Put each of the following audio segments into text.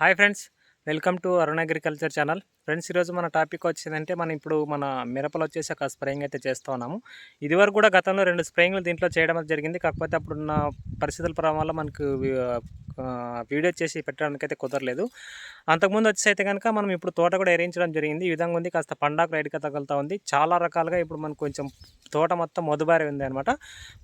Hi friends welcome to Arun agriculture channel. Friends ఈరోజు మన topic వచ్చిందంటే మనం ఇప్పుడు మన మిరపలు వచ్చేసి ఒక స్ప్రేయింగ్ అయితే చేస్తూ ఉన్నాము. ఇదివరకు కూడా గతంలో రెండు స్ప్రేయింగ్లు దీంట్లో చేయడం జరిగింది. కాకపోతే అప్పుడున్న పరిస్థితుల ప్రభావం వల్ల మనకు వీడియో చేసి పెట్టడానికి అయితే కుదరలేదు. అంతకుముందు వచ్చేసి అయితే కనుక మనం ఇప్పుడు తోట కూడా ఎరించడం జరిగింది. ఈ విధంగా ఉంది. కాస్త పండాకు రైడ్గా తగులుతూ ఉంది. చాలా రకాలుగా ఇప్పుడు మనకు కొంచెం తోట మొత్తం మొదుబారి ఉంది అనమాట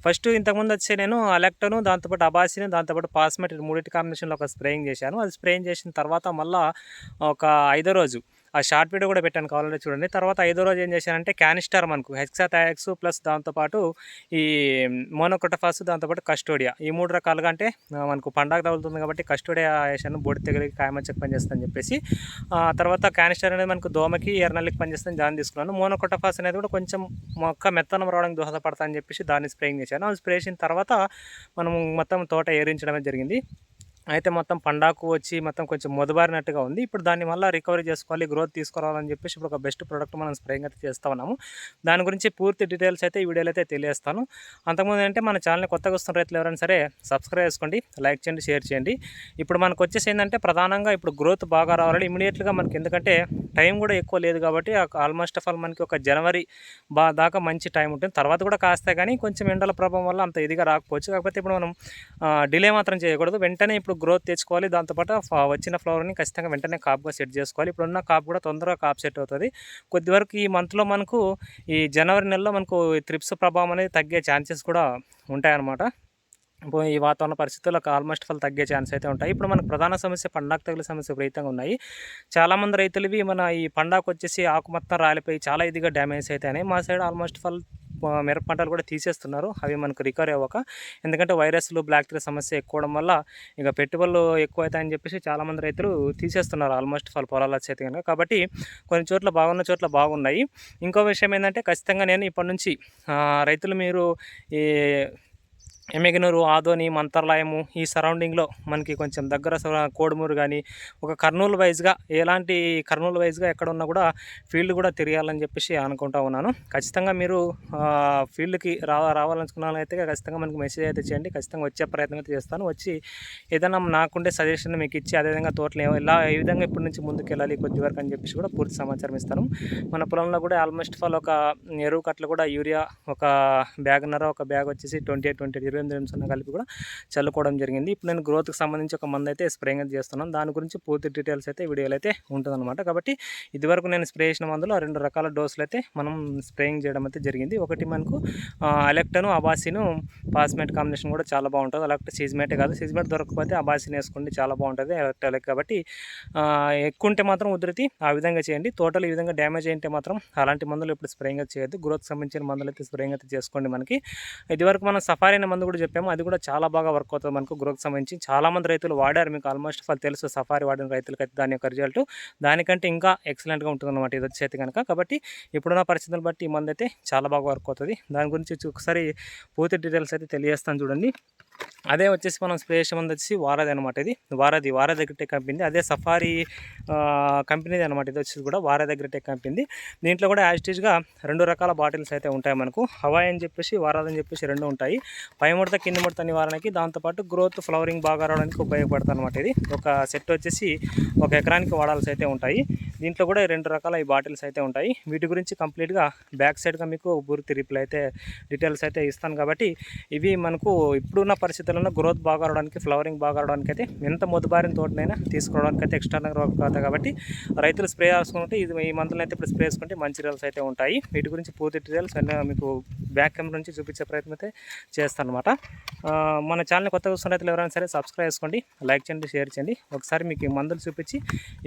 ఫస్ట్ ఇంతకుముందు వచ్చి నేను అలెక్టను దాంతోపాటు అబాసిని దాంతోపాటు పాస్మెట్ మూడింటి కాంబినేషన్లో ఒక స్ప్రేయింగ్ చేశాను. అది స్ప్రేయింగ్ చేసిన తర్వాత మళ్ళీ ఒక ఐదో రోజు ఆ షార్ట్ వీడియో కూడా పెట్టాను కావాలంటే చూడండి. తర్వాత ఐదో రోజు ఏం చేశానంటే క్యానిస్టర్ మనకు హెక్సాథయాక్స్ ప్లస్ దాంతోపాటు ఈ మోనోక్రోటోఫాస్ దాంతోపాటు కస్టోడియా. ఈ మూడు రకాలుగా అంటే మనకు పండగ తగులుతుంది కాబట్టి కస్టోడియా వేసాను బొడి తెగలికి కాయమచ్చకి పనిచేస్తుందని చెప్పేసి. ఆ, తర్వాత క్యానిస్టర్ అనేది మనకు దోమకి ఎర్నల్లికి పనిచేస్తుంది దాన్ని తీసుకున్నాను. మోనోక్రోటోఫాస్ అనేది కూడా కొంచెం మొక్క మెత్తనం రావడానికి దోహదపడతా అని చెప్పేసి దాన్ని స్ప్రేయింగ్ చేశాను. అది స్ప్రే చేసిన తర్వాత మనం మొత్తం తోట ఏరించడమే జరిగింది. అయితే మొత్తం పండాకు వచ్చి మొత్తం కొంచెం మొదబారినట్టుగా ఉంది. ఇప్పుడు దాన్ని మళ్ళీ రికవరీ చేసుకోవాలి గ్రోత్ తీసుకురావాలని చెప్పేసి ఇప్పుడు ఒక బెస్ట్ ప్రోడక్ట్ మనం స్ప్రేయింగ్ అయితే చేస్తూ ఉన్నాము. దాని గురించి పూర్తి డీటెయిల్స్ అయితే ఈ వీడియోలో అయితే తెలియజేస్తాను. అంతకుముందు అంటే మన ఛానల్ని కొత్తగా వస్తున్న రైతులు ఎవరైనా సరే సబ్స్క్రైబ్ చేసుకోండి లైక్ చేయండి షేర్ చేయండి. ఇప్పుడు మనకు వచ్చేసి ఏంటంటే ప్రధానంగా ఇప్పుడు గ్రోత్ బాగా రావాలి. ఇమీడియట్గా మనకి ఎందుకంటే టైం కూడా ఎక్కువ లేదు కాబట్టి ఆల్మోస్ట్ ఆఫ్ ఆల్ మనకి ఒక జనవరి బా దాకా మంచి టైం ఉంటుంది. తర్వాత కూడా కాస్తే కానీ కొంచెం ఎండల ప్రభావం వల్ల అంత ఇదిగా రాకపోవచ్చు. కాకపోతే ఇప్పుడు మనం డిలే మాత్రం చేయకూడదు. వెంటనే ఇప్పుడు గ్రోత్ తెచ్చుకోవాలి. దాంతోపాటు వచ్చిన ఫ్లవర్ని ఖచ్చితంగా వెంటనే కాపుగా సెట్ చేసుకోవాలి. ఇప్పుడున్న కాపు కూడా తొందరగా కాపు సెట్ అవుతుంది. కొద్ది వరకు ఈ మంత్లో మనకు ఈ జనవరి నెలలో మనకు త్రిప్స్ ప్రభావం అనేది తగ్గే ఛాన్సెస్ కూడా ఉంటాయన్నమాట. ఇప్పుడు ఈ వాతావరణ పరిస్థితులకు ఆల్మోస్ట్ ఫల్ తగ్గే ఛాన్స్ అయితే ఉంటాయి. ఇప్పుడు మనకు ప్రధాన సమస్య పండాకు తగిలి సమస్య విపరీతంగా ఉన్నాయి. చాలామంది రైతులవి మన ఈ పండాకు వచ్చేసి ఆకు మొత్తం రాలిపోయి చాలా ఇదిగా డ్యామేజ్ అవుతాయి మా సైడ్ ఆల్మోస్ట్ ఫల్ మిరప పంటలు కూడా తీసేస్తున్నారు. అవి మనకు రికవరీ అవ్వక ఎందుకంటే వైరస్లు బ్లాక్టీరియా సమస్య ఎక్కువ వల్ల ఇక పెట్టుబడులు ఎక్కువ అవుతాయని చెప్పేసి చాలామంది రైతులు తీసేస్తున్నారు ఆల్మోస్ట్ ఫల్ పొలాలు వచ్చేది కనుక కాబట్టి కొన్ని చోట్ల బాగున్న చోట్ల బాగున్నాయి. ఇంకో విషయం ఏంటంటే ఖచ్చితంగా నేను ఇప్పటి నుంచి రైతులు మీరు ఈ ఎమ్మిగనూరు ఆదోని మంత్రాలయము ఈ సరౌండింగ్లో మనకి కొంచెం దగ్గర కోడుమూరు కానీ ఒక కర్నూలు వైజ్గా ఎలాంటి కర్నూలు వైజ్గా ఎక్కడ ఉన్నా కూడా ఫీల్డ్ కూడా తిరగాలని చెప్పేసి అనుకుంటా ఉన్నాను. ఖచ్చితంగా మీరు ఫీల్డ్కి రా రావాలనుకున్న అయితే ఖచ్చితంగా మనకి మెసేజ్ అయితే చేయండి. ఖచ్చితంగా వచ్చే ప్రయత్నం అయితే చేస్తాను. వచ్చి ఏదైనా నాకుండే సజెషన్ మీకు ఇచ్చి అదేవిధంగా తోటలు ఎలా ఏ విధంగా ఇప్పటి నుంచి ముందుకు వెళ్ళాలి కొద్ది వరకు అని చెప్పేసి కూడా పూర్తి సమాచారం ఇస్తాను. మన పొలంలో కూడా ఆల్మోస్ట్ ఫాల్ ఒక ఎరువు కట్టలు కూడా యూరియా ఒక బ్యాగ్న్నర ఒక బ్యాగ్ వచ్చేసి ట్వంటీ ఎయిట్ ట్వంటీ ఇరవై ఎనిమిది కలిపి కూడా చల్లుకోవడం జరిగింది. ఇప్పుడు నేను గ్రోత్కి సంబంధించి ఒక మందు అయితే స్ప్రేయింగ్ అయితే చేస్తున్నాను. దాని గురించి పూర్తి డీటెయిల్స్ అయితే వీడియోలో అయితే ఉంటుందన్నమాట. కాబట్టి ఇదివరకు నేను స్ప్రే చేసిన మందులో ఆ రెండు రకాల డోసులు అయితే మనం స్ప్రేయింగ్ చేయడం అయితే జరిగింది. ఒకటి మనకు అలెక్టను అబాసిను పాస్మేట్ కాంబినేషన్ కూడా చాలా బాగుంటుంది. అలెక్ట్ సీజ్మేటే కాదు సీజ్మేట్ దొరకకపోతే అబాసిని వేసుకోండి చాలా బాగుంటుంది. ఎలక్ట్ అలెక్ కాబట్టి ఆ, ఎక్కువ ఉంటే మాత్రం ఉధృతి ఆ విధంగా చేయండి. టోటల్ ఈ విధంగా డ్యామేజ్ అయింటే మాత్రం అలాంటి మందులు ఇప్పుడు స్ప్రేయింగ్ చేయొద్దు. గ్రోత్ సంబంధించిన మందులు అయితే స్ప్రేయింగ్ అయితే చేసుకోండి మనకి. ఇదివరకు మనం సఫారీ అనే మందు కూడా చెప్పాము. అది కూడా చాలా బాగా వర్క్ అవుతుంది మనకు గ్రోత్ సంబంధించి. చాలామంది రైతులు వాడారు. మీకు ఆల్మోస్ట్ వాళ్ళు తెలుసు సఫారీ వాడిన రైతులకి అయితే దాని యొక్క రిజల్ట్ దానికంటే ఇంకా ఎక్సలెంట్గా ఉంటుంది అనమాట ఇది వచ్చేది కనుక. కాబట్టి ఇప్పుడున్న పరిస్థితులను బట్టి ఈ మందు అయితే చాలా బాగా వర్క్ అవుతుంది. దాని గురించి వచ్చి ఒకసారి పూర్తి డీటెయిల్స్ అయితే తెలియజేస్తాను చూడండి. అదే వచ్చేసి మనం స్ప్రే మంది వచ్చి వారది అనమాట ఇది. వారది వారది అగ్రిటెక్ కంపెనీ అదే సఫారీ కంపెనీది అనమాట ఇది వచ్చేసి కూడా వారది అగ్రిటెక్ కంపెనీ దీంట్లో కూడా యాజిటీజ్గా రెండు రకాల బాటిల్స్ అయితే ఉంటాయి మనకు. హవాయి అని చెప్పేసి వారాదని చెప్పేసి రెండు ఉంటాయి. పై ముడత కింద ముడత నివారణకి. దాంతోపాటు గ్రోత్ ఫ్లవరింగ్ బాగా రావడానికి ఉపయోగపడుతుంది అనమాట ఇది. ఒక సెట్ వచ్చేసి ఒక ఎకరానికి వాడాల్సి అయితే ఉంటాయి. దీంట్లో కూడా రెండు రకాల ఈ బాటిల్స్ అయితే ఉంటాయి. వీటి గురించి కంప్లీట్గా బ్యాక్ సైడ్గా మీకు పూర్తి రిప్లై అయితే డీటెయిల్స్ అయితే ఇస్తాను కాబట్టి ఇవి మనకు ఇప్పుడున్న పరిస్థితుల్లో గ్రోత్ బాగా రావడానికి ఫ్లవరింగ్ బాగా రావడానికి అయితే ఎంత మొదబారిన తోటనైనా తీసుకోవడానికి అయితే ఎక్స్టర్నల్ కాదు కాబట్టి రైతులు స్ప్రే చేసుకుంటే ఇది ఈ మందులను అయితే ఇప్పుడు స్ప్రే చేసుకుంటే మంచి రిజల్ట్స్ అయితే ఉంటాయి. వీటి గురించి పూర్తి డీటెయిల్స్ అన్నీ మీకు బ్యాక్ కెమెరా నుంచి చూపించే ప్రయత్నం అయితే చేస్తాను అనమాట మన ఛానల్ కొత్త చూస్తున్న రైతులు ఎవరైనా సరే సబ్స్క్రైబ్ చేసుకోండి లైక్ చేయండి షేర్ చేయండి. ఒకసారి మీకు ఈ మందులు చూపించి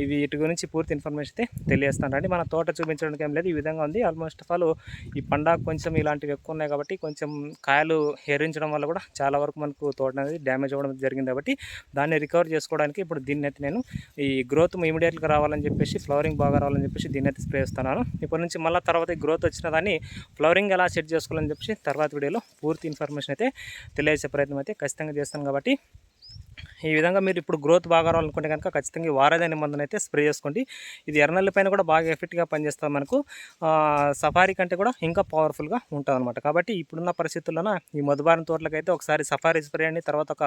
ఇవి వీటి గురించి పూర్తి ఇన్ఫర్మేషన్ అయితే తెలియజేస్తాను అండి మన తోట చూపించడానికి ఏం లేదు. ఈ విధంగా ఉంది. ఆల్మోస్ట్ ఆఫ్ ఆల్ ఈ పండగ కొంచెం ఇలాంటివి ఎక్కువ ఉన్నాయి కాబట్టి కొంచెం కాయలు హెరించడం వల్ల కూడా చాలా వరకు మనకు తోట అనేది డ్యామేజ్ అవ్వడం జరిగింది కాబట్టి దాన్ని రికవర్ చేసుకోవడానికి ఇప్పుడు దీన్ని అయితే నేను ఈ గ్రోత్ ఇమీడియట్గా రావాలని చెప్పేసి ఫ్లవరింగ్ బాగా రావాలని చెప్పేసి దీన్ని అయితే స్ప్రే చేస్తున్నాను. ఇప్పటి నుంచి మళ్ళీ తర్వాత ఈ గ్రోత్ వచ్చిన దాన్ని ఫ్లవరింగ్ ఎలా సెట్ చేసుకోవాలని చెప్పేసి తర్వాత వీడియోలో పూర్తి ఇన్ఫర్మేషన్ అయితే తెలియజేసే ప్రయత్నం అయితే ఖచ్చితంగా చేస్తాను కాబట్టి ఈ విధంగా మీరు ఇప్పుడు గ్రోత్ బాగా రావాలనుకుంటే కనుక ఖచ్చితంగా ఈ వారధి అనే అయితే స్ప్రే చేసుకోండి. ఇది ఎర్రనల్లి పైన కూడా బాగా ఎఫెక్ట్గా పనిచేస్తుంది మనకు. సఫారీ కంటే కూడా ఇంకా పవర్ఫుల్గా ఉంటుంది అనమాట కాబట్టి ఇప్పుడున్న పరిస్థితుల్లోన ఈ మధుబారం తోటలకైతే ఒకసారి సఫారీ స్ప్రే అండి. తర్వాత ఒక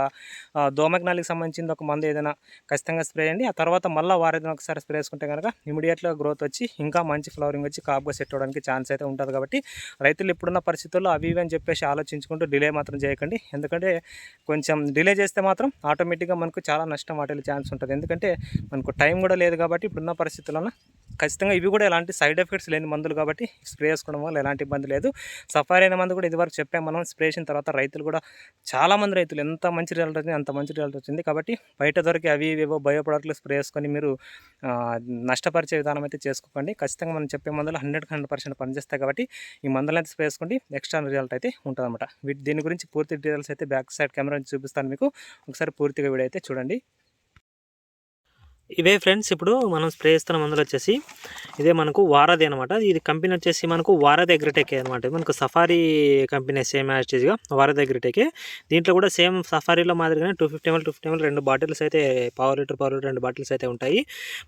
దోమగ్నాలకు సంబంధించింది ఒక మందు ఏదైనా ఖచ్చితంగా స్ప్రే అండి. ఆ తర్వాత మళ్ళీ వారధిని ఒకసారి స్ప్రే చేసుకుంటే కనుక ఇమీడియట్గా గ్రోత్ వచ్చి ఇంకా మంచి ఫ్లవరింగ్ వచ్చి కాపుగా సెట్ అవ్వడానికి ఛాన్స్ అయితే ఉంటుంది కాబట్టి రైతులు ఇప్పుడున్న పరిస్థితుల్లో అవి ఇవి అని చెప్పేసి ఆలోచించుకుంటూ డిలే మాత్రం చేయకండి. ఎందుకంటే కొంచెం డిలే చేస్తే మాత్రం ఆటో ఆటోమేటిక్గా మనకు చాలా నష్టం వాటిల్లే ఛాన్స్ ఉంటుంది. ఎందుకంటే మనకు టైం కూడా లేదు కాబట్టి ఇప్పుడున్న పరిస్థితుల్లో ఖచ్చితంగా ఇవి కూడా ఎలాంటి సైడ్ ఎఫెక్ట్స్ లేని మందులు కాబట్టి స్ప్రే చేసుకోవడం వల్ల ఎలాంటి ఇబ్బంది లేదు. సఫారీ అయిన మందు కూడా ఇదివరకు చెప్పాం మనం స్ప్రే చేసిన తర్వాత రైతులు కూడా చాలా మంది రైతులు ఎంత మంచి రిజల్ట్ వచ్చింది అంత మంచి రిజల్ట్ వచ్చింది కాబట్టి బయట దొరికి అవి ఇవేవో బయో ప్రోడక్ట్లు స్ప్రే చేసుకొని మీరు నష్టపరిచే విధానం అయితే చేసుకోకండి. ఖచ్చితంగా మనం చెప్పే మందులు హండ్రెడ్ హండ్రెడ్ పర్సెంట్ పనిచేస్తాయి కాబట్టి ఈ మందులు అయితే స్ప్రే చేసుకోండి ఎక్స్ట్రా రిజల్ట్ అయితే ఉంటుందన్నమాట. వీటి దీని గురించి పూర్తి డీటెయిల్స్ అయితే బ్యాక్ సైడ్ కెమెరా నుంచి చూపిస్తాను మీకు. ఒకసారి పూర్తిగా వీడియో అయితే చూడండి. ఇవే ఫ్రెండ్స్ ఇప్పుడు మనం స్ప్రే చేస్తున్న మందులు వచ్చేసి ఇదే మనకు వారది అనమాట ఇది కంపెనీ వచ్చేసి మనకు వారధి అగ్రిటెకే అనమాట మనకు సఫారీ కంపెనీ సేమ్ యాస్టేజ్గా వారధి అగ్రిటెకే. దీంట్లో కూడా సేమ్ సఫారీలో మాదిరిగానే two fifty ML two fifty ML రెండు బాటిల్స్ అయితే పవర్ లీటర్ పవర్ లీటర్ రెండు బాటిల్స్ అయితే ఉంటాయి.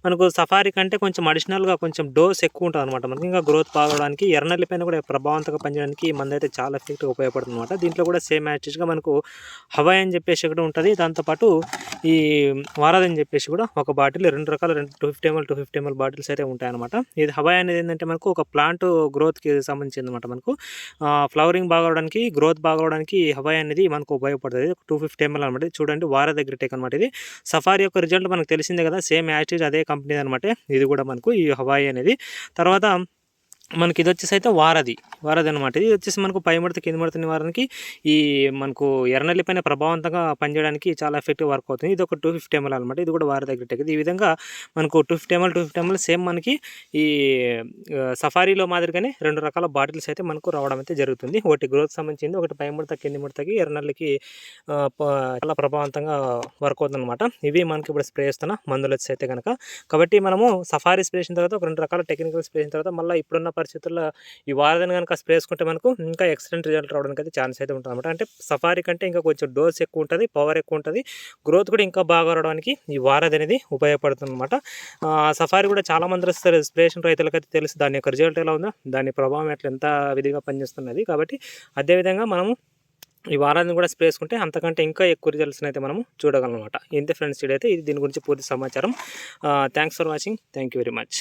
మనకు సఫారీ కంటే కొంచెం అడిషనల్గా కొంచెం డోస్ ఎక్కువ ఉంటుంది అనమాట మనకి ఇంకా గ్రోత్ బాగడానికి ఎర్రనల్లి పైన కూడా ప్రభావంతంగా పనిచేయడానికి మంది అయితే చాలా ఎఫెక్ట్గా ఉపయోగపడుతుంది అనమాట దీంట్లో కూడా సేమ్ యాస్టేజ్గా మనకు హవాయ్ అని చెప్పేసి ఒకటి ఉంటుంది. దాంతోపాటు ఈ వారాది అని చెప్పేసి కూడా ఒక బాటిల్ రెండు రకాల రెండు two fifty ML two fifty ML bottles అయితే ఉంటాయన్నమాట. ఇది హవాయ్ అనేది ఏంటంటే మనకు ఒక ప్లాంట్ గ్రోత్కి సంబంధించింది అనమాట మనకు ఫ్లవరింగ్ బాగా అవడానికి గ్రోత్ బాగా అవడానికి హవాయ్ అనేది మనకు ఉపయోగపడుతుంది. టూ ఫిఫ్టీ ఎంఎల్ అనమాట చూడండి వార దగ్గర టేక్ అనమాట ఇది. సఫారీ యొక్క రిజల్ట్ మనకు తెలిసిందే కదా సేమ్ యాస్టేజ్ అదే కంపెనీ అనమాట ఇది కూడా మనకు ఈ హవాయ్ అనేది. తర్వాత మనకి ఇది వచ్చేసి అయితే వారధి. వారధి అనమాట ఇది వచ్చేసి మనకు పై ముడత కింది ముడత నివారణకి ఈ మనకు ఎర్రనల్లి పైన ప్రభావవంతంగా పనిచేయడానికి చాలా ఎఫెక్టివ్ వర్క్ అవుతుంది. ఇది ఒక టూ ఫిఫ్టీ ఎంఎల్ అనమాట ఇది కూడా వారధి దగ్గర ఈ విధంగా మనకు two fifty ML two fifty ML same మనకి ఈ సఫారీలో మాదిరిగానే రెండు రకాల బాటిల్స్ అయితే మనకు రావడం అయితే జరుగుతుంది. ఒకటి గ్రోత్ సంబంధించింది ఒకటి పై ముడత కింది ముడతకి ఎర్రనల్లికి చాలా ప్రభావవంతంగా వర్క్ అవుతుంది అనమాట ఇవి మనకి ఇప్పుడు స్ప్రే చేస్తున్న మందులు వచ్చి అయితే కనుక కాబట్టి మనము సఫారీ స్ప్రే చేసిన తర్వాత ఒక రెండు రకాల టెక్నికల్ స్ప్రే చేసిన తర్వాత మళ్ళీ ఇప్పుడున్న పరిస్థితుల్లో ఈ వారదని కనుక స్ప్రే వేసుకుంటే మనకు ఇంకా ఎక్సలెంట్ రిజల్ట్ రావడానికి అయితే ఛాన్స్ అయితే ఉంటుంది అనమాట అంటే సఫారీ కంటే ఇంకా కొంచెం డోస్ ఎక్కువ ఉంటుంది పవర్ ఎక్కువ ఉంటుంది. గ్రోత్ కూడా ఇంకా బాగా రావడానికి ఈ వారది అనేది ఉపయోగపడుతుంది అనమాట సఫారీ కూడా చాలా మంది వస్తారు స్ప్రేషన్ రైతులకైతే తెలుసు. దాని యొక్క రిజల్ట్ ఎలా ఉందో దాని ప్రభావం ఎట్లా ఎంత విధిగా పనిచేస్తున్నది. కాబట్టి అదేవిధంగా మనము ఈ వారాన్ని కూడా స్ప్రే చేసుకుంటే అంతకంటే ఇంకా ఎక్కువ రిజల్ట్స్ని అయితే మనము చూడగలం అనమాట ఇంతే ఫ్రెండ్స్ ఇదైతే ఇది. దీని గురించి పూర్తి సమాచారం. Thanks for watching thank you very much